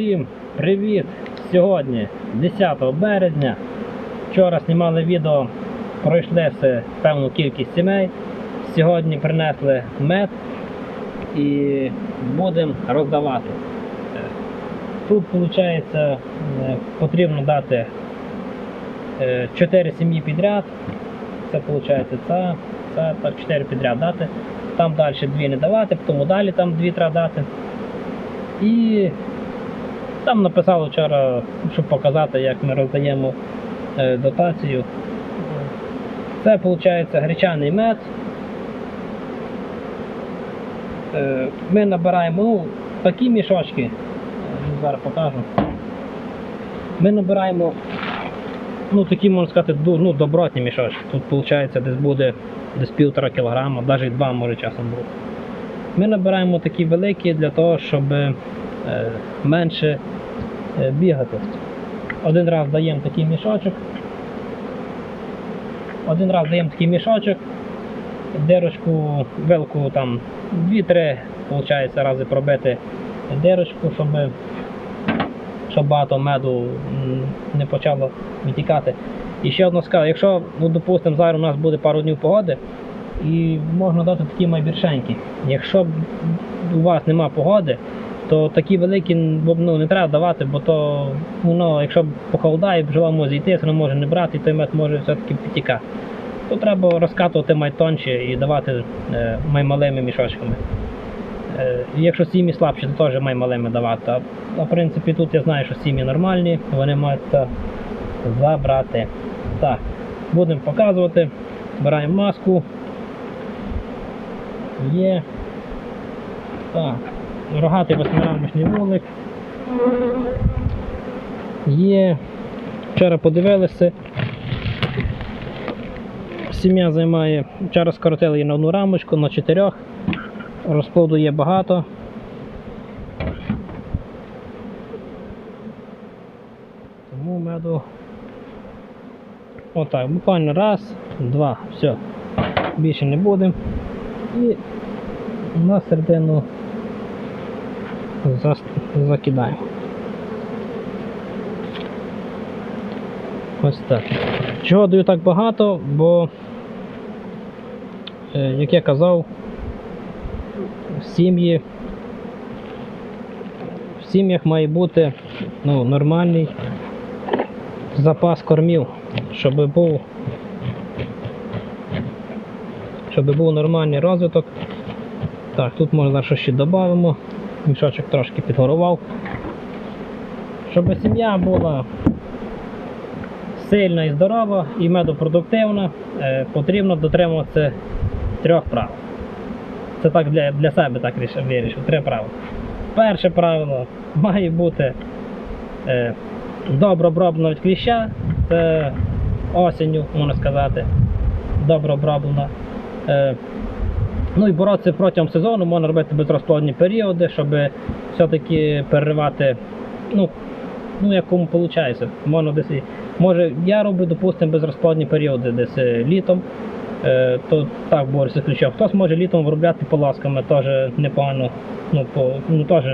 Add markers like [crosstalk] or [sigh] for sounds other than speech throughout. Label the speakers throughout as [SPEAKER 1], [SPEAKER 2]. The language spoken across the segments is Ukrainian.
[SPEAKER 1] Всім привіт! Сьогодні 10 березня. Вчора знімали відео, пройшли певну кількість сімей. Сьогодні принесли мед і будемо роздавати. Е, Тут виходить потрібно дати 4 сім'ї підряд. Це виходить це, це так 4 підряд дати. Там далі 2 не давати, тому далі там 2 треба дати. І там написали вчора, щоб показати, як ми роздаємо е, дотацію. Це виходить гречаний мед. Е, Ми набираємо ну, такі мішочки. Зараз покажу. Ми набираємо ну, такі, можна сказати, ну, добротні мішочки. Тут виходить десь буде десь півтора кілограма, навіть два може часом бути. Ми набираємо такі великі для того, щоб менше е, бігати. Один раз даємо такий мішочок. Один раз даємо такий мішочок, дирочку, вилку там 2-3 виходить, рази пробити дирочку, щоб, щоб багато меду не почало витікати. І ще одно скажу, якщо, ну, допустимо, зараз у нас буде пару днів погоди, і можна дати такі майбільшенькі. Якщо у вас нема погоди, то такі великі ну, не треба давати, бо то воно, якщо похолодає, бджола може зійти, воно може не брати, і той мед може все-таки підтікати. То треба розкатувати майтонче і давати е, маймалими мішочками. Е, якщо сім'ї слабші, то теж маймалими давати. А, а в принципі тут я знаю, що сім'ї нормальні, вони мають це забрати. Так, будемо показувати. Збираємо маску. Є. Так. Рогатий восьмирамочний вулик. Є. Вчора подивилися. Сім'я займає, вчора скоротили її на одну рамочку, на чотирьох. Розплоду є багато. Тому меду. Отак, буквально раз, два, все. Більше не будемо. І на середину закидаємо. Ось так. Чого даю так багато, бо, е, як я казав, в сім'ї в сім'ях має бути ну, нормальний запас кормів, щоб був щоб був нормальний розвиток. Так, тут можна щось ще додамо. Мішочок трошки підгорував. Щоб сім'я була сильна і здорова і медопродуктивна, е, потрібно дотримуватися трьох правил. Це так для, для себе так вирішив. Три правила. Перше правило має бути е, добре оброблена від кліща. Це осінню, можна сказати. Добре оброблена. Е, ну і боротися протягом сезону можна робити безрозплодні періоди, щоб все-таки переривати, ну, ну як виходить. Можна десь, може, я роблю, допустимо, безрозплодні періоди десь е, літом. Е, то так борюся з ключом. Хтось може літом виробляти полосками, теж непогано. Ну, по, ну, теж,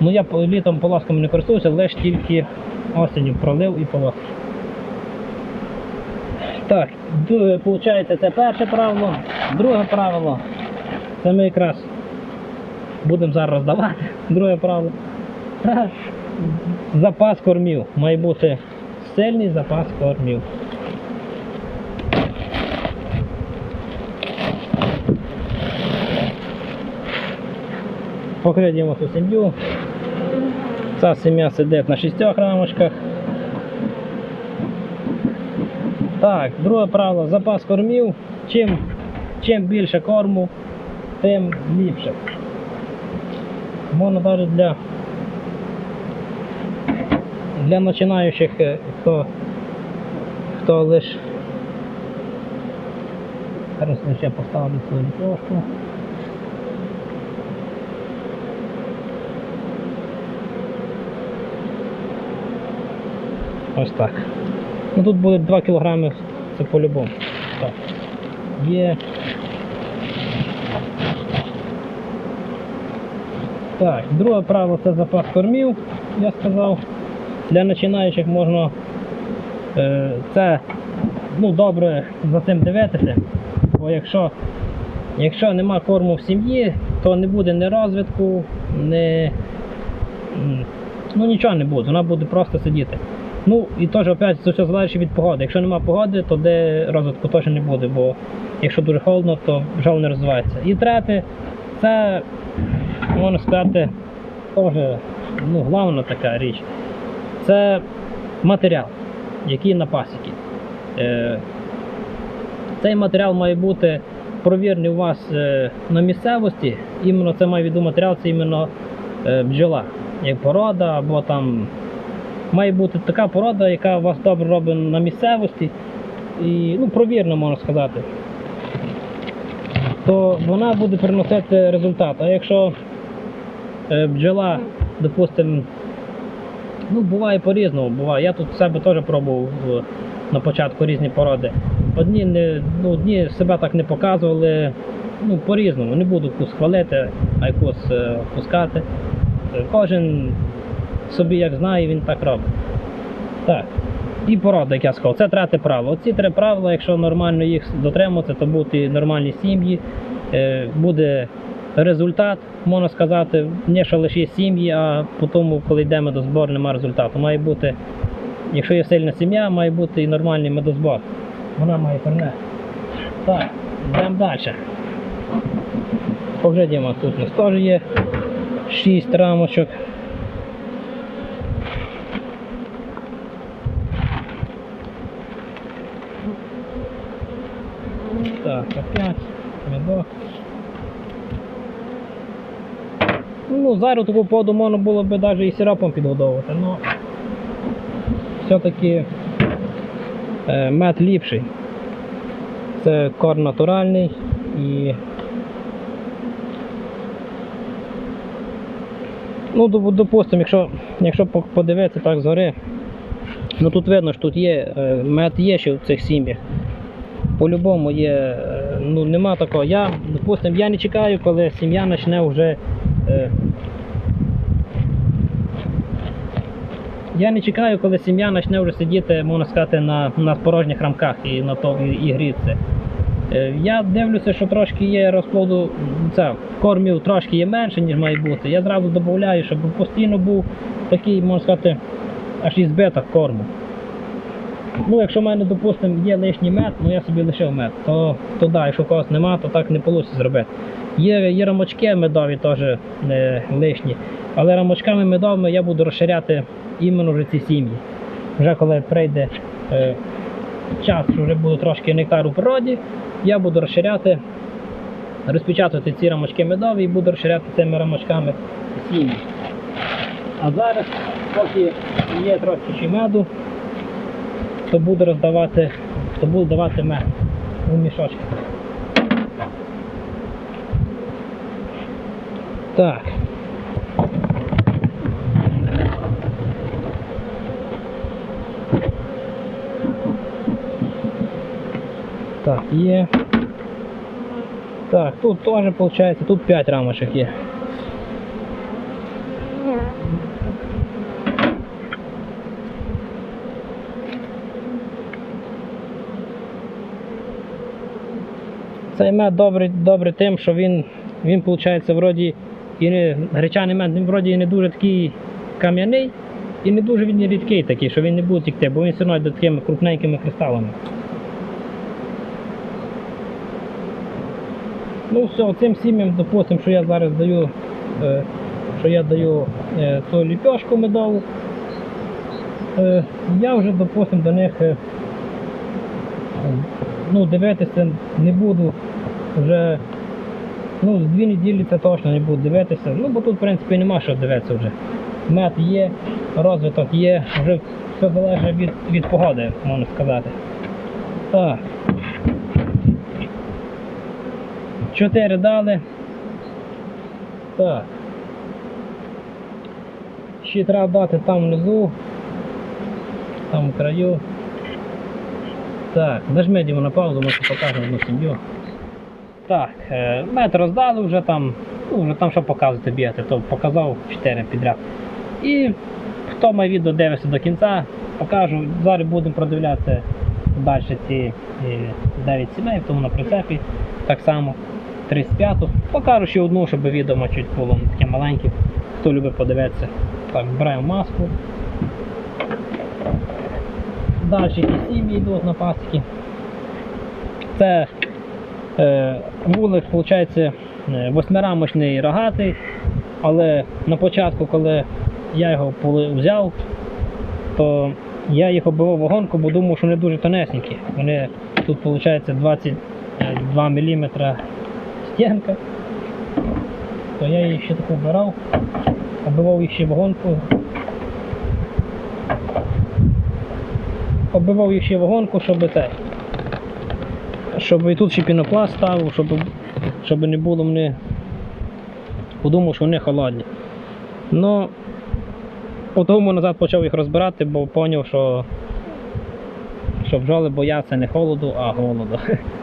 [SPEAKER 1] ну я літом полосками не користуюся, лише тільки осінню пролив і полоски. Так, виходить, це перше правило. Друге правило. Це ми якраз будемо зараз роздавати. Друге правило. [laughs] Запас кормів. Має бути сильний запас кормів. Покридімо цю сім'ю. Ця сім'я сидить на шістьох рамочках. Так, друге правило, запас кормів. Чим, чим більше корму, тим ліпше. Можна навіть для, для починаючих, е, хто, хто лиш Зараз ще поставлю свою трошку. Ось так. Ну тут буде 2 кг, це по-любому. Є. Так, друге правило це запас кормів, я сказав. Для починаючих можна е, це ну, добре за цим дивитися. Бо якщо, якщо нема корму в сім'ї, то не буде ні розвитку, ні, ну, нічого не буде, вона буде просто сидіти. Ну і теж опять це все залежить від погоди. Якщо нема погоди, то де розвитку теж не буде, бо якщо дуже холодно, то бджол не розвивається. І третє, це можна сказати, теж ну, головна така річ. Це матеріал, який на пасіки. Е, цей матеріал має бути провірений у вас е, на місцевості. Іменно це має віду матеріал, це іменно е, бджола, як порода, або там має бути така порода, яка у вас добре робить на місцевості. І ну, провірно можна сказати. То вона буде приносити результат. А якщо е, бджола, допустимо, ну буває по-різному, буває. Я тут себе теж пробував е, на початку різні породи. Одні не, ну, одні себе так не показували, ну, по-різному. Не буду якусь хвалити, а якусь е, пускати. Кожен собі як знає, він так робить. Так. І порода, як я сказав, це третє правило. Оці три правила, якщо нормально їх дотримуватися, то будуть і нормальні сім'ї, е, буде результат, можна сказати, не що лише сім'ї, а потім, коли йдемо до збору, немає результату. Має бути, якщо є сильна сім'я, має бути і нормальний медозбор. Вона має принести. Так, йдемо далі. Поглядімо, тут у нас теж є 6 рамочок. Так, опять медок. Ну, зараз таку поду можна було б навіть і сиропом підгодовувати, але все-таки е, мед ліпший. Це корм натуральний і. Ну, допустимо, якщо, якщо подивитися так згори, ну тут видно, що тут є е, мед є ще в цих сім'ях. По-любому є, е, ну нема такого. Я, допустимо, я не чекаю, коли сім'я почне вже. Я не чекаю, коли сім'я почне вже сидіти, можна сказати, на, на порожніх рамках і на то і, і грітися. Е, Я дивлюся, що трошки є розплоду, це, кормів трошки є менше, ніж має бути. Я зразу додаю, щоб постійно був такий, можна сказати, аж і збиток корму. Ну, якщо в мене, допустимо, є лишній мед, ну я собі лишив мед, то, то да, якщо когось нема, то так не вийде зробити. Є, є рамочки медові теж не лишні, але рамочками медовими я буду розширяти іменно вже ці сім'ї. Вже коли прийде е, час, що вже буде трошки нектар у природі, я буду розширяти, розпечатати ці рамочки медові і буду розширяти цими рамочками сім'ї. А зараз, поки є трошки меду, то буду роздавати, то буду давати мед у мішочки. Так. Так, є. Так, тут теж виходить, тут 5 рамочок є. Цей мед добрий, добрий тим, що він, він виходить, вроді, і не, гречаний мед, він вроді і не дуже такий кам'яний, і не дуже він рідкий такий, що він не буде тікти, бо він все одно йде такими крупненькими кристалами. Ну все, цим сім'ям, допустимо, що я зараз даю, е, що я даю е, ту ліпьошку медову, е, я вже, допустимо, до них ну, дивитися не буду вже. Ну, з дві неділі це точно не буду дивитися. Ну, бо тут, в принципі, нема що дивитися вже. Мед є, розвиток є, вже все залежить від, від погоди, можна сказати. Так. Чотири дали. Так. Ще треба дати там внизу. Там в краю. Так, нажми на паузу, ми покажемо одну сім'ю. Так, е, мед роздали вже там Ну, вже там що показувати бігати, то показав 4 підряд. І хто моє відео дивиться до кінця, покажу. Зараз будемо продивлятися далі ці е, 9 сімей, тому на прицепі. Так само 35-ту. Покажу ще одну, щоб відео чуть було таке маленьке. Хто любить подивитися. Так, збираємо маску. Далі якісь сім'ї йдуть на пасіки. Це е, вулик, виходить, е, восьмирамочний рогатий, але на початку, коли я його взяв, то я їх оббивав вагонку, бо думав, що вони дуже тонесенькі. Вони тут виходить 22 мм стінка. То я її ще таку вбирав, оббивав їх ще вагонку. Оббивав їх ще вагонку, щоб це. Щоб і тут ще пінопласт ставив, щоб, щоб не було мене. Подумав, що вони холодні. Ну, тому назад почав їх розбирати, бо зрозумів, що, що бджоли бояться не холоду, а голоду. [laughs]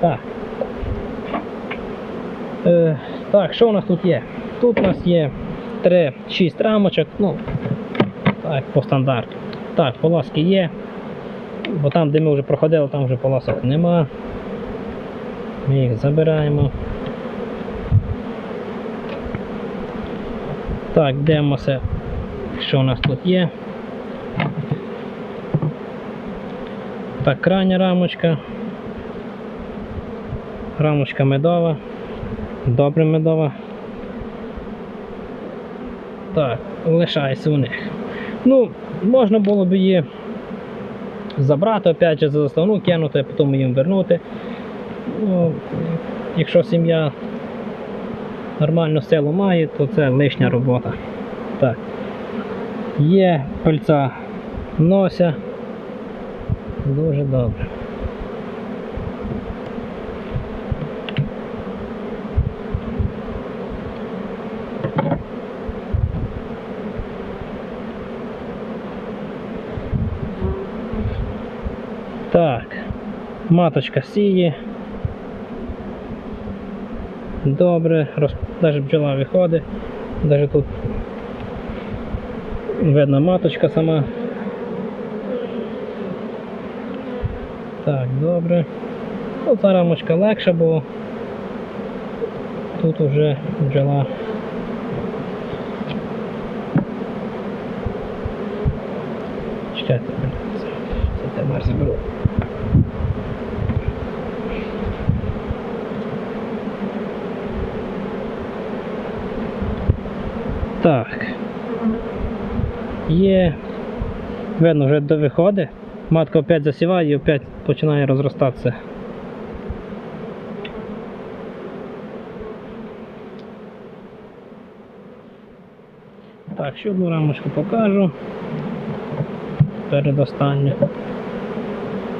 [SPEAKER 1] Так. Е, так, що у нас тут є? Тут у нас є 3-6 рамочок, ну, так, по стандарту. Так, полоски є. Бо там, де ми вже проходили, там вже полосок нема. Ми їх забираємо. Так, дивимося, що у нас тут є. Так, крайня рамочка. Рамочка медова. Добре медова. Так, лишається у них. Ну, можна було б її забрати, опять же, за заставну кинути, а потім їм вернути. Ну, якщо сім'я нормальну силу має, то це лишня робота. Так. Є пальця нося. Дуже добре. Так, маточка сіє. Добре, роз... навіть бджола виходить. Навіть тут видно маточка сама. Так, добре. Ну, ця рамочка легша, бо тут вже бджола. Чекайте, це, це тепер заберу. Так. Є. Видно, вже до виходить. Матка опять засіває і опять починає розростатися. Так, ще одну рамочку покажу. Передостанню.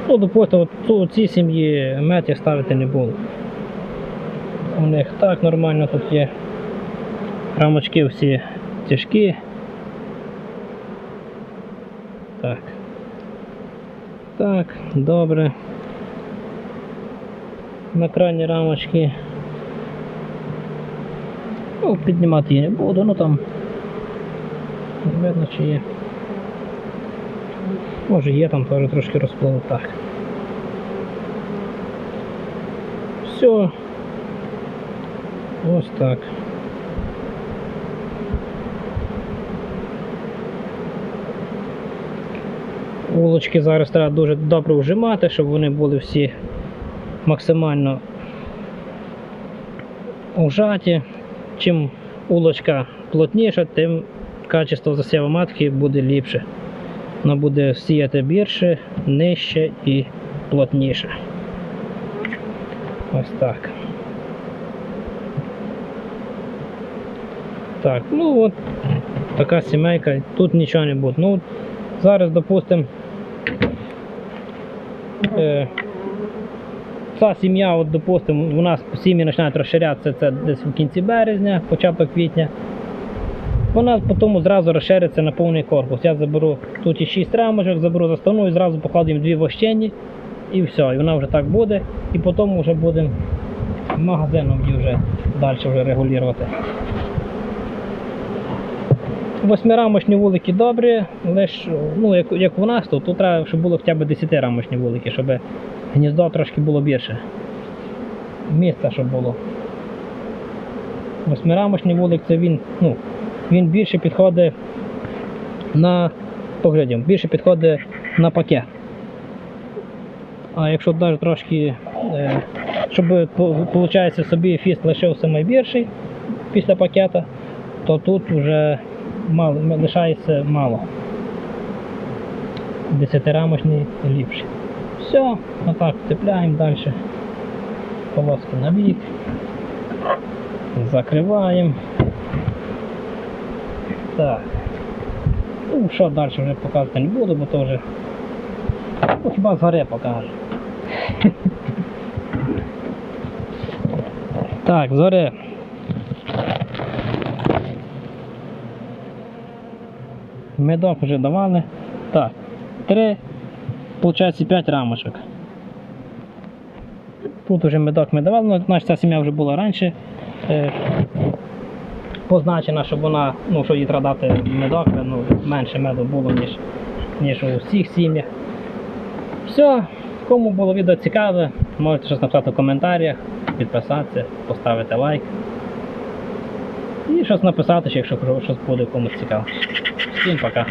[SPEAKER 1] Ну, допустимо, у цій сім'ї мед я ставити не буду. У них так нормально тут є. Рамочки всі тяжкі. Так. Так, добре. На крайні рамочки. Ну, піднімати я не буду, ну там. Видно, чи є. Може є там теж трошки розплив. Так. Все. Ось так. Вулочки зараз треба дуже добре вжимати, щоб вони були всі максимально ужаті. Чим улочка плотніша, тим качество засіву матки буде ліпше. Вона буде сіяти більше, нижче і плотніше. Ось так. Так, ну от така сімейка, тут нічого не буде. Ну, зараз, допустимо, е, ця сім'я, от, допустимо, у нас сім'ї починають розширятися це десь в кінці березня, початок квітня. Вона потім зразу розшириться на повний корпус. Я заберу тут і 6 рамочок, заберу заставну і зразу покладу їм дві вощені і все, і вона вже так буде. І потім вже будемо магазином вже далі вже регулювати. Восьмирамочні вулики добрі, лише ну, як, як у нас, то тут треба, щоб було хоча б 10-рамочні вулики, щоб гніздо трошки було більше. Місця, щоб було. Восьмирамочний вулик це він, ну, він більше підходить на поглядім, більше підходить на пакет. А якщо навіть трошки, е, щоб виходить собі фіст лишився найбільший після пакета, то тут вже мало, лишається мало. Десятирамочний ліпший. Все, отак цепляємо далі. Полоски на бік. Закриваємо. Так. Ну, що далі вже показувати не буду, бо то вже ну, хіба згори покажу. [laughs] Так, згори. Медок вже давали. Так, три, виходить, п'ять рамочок. Тут вже медок ми давали, ну, значить ця сім'я вже була раніше. Е, позначена, щоб вона, ну, що їй треба дати медок, ну, менше меду було, ніж, ніж у всіх сім'ях. Все, кому було відео цікаве, можете щось написати в коментарях, підписатися, поставити лайк. І щось написати, якщо щось буде комусь цікаво. Всім пока.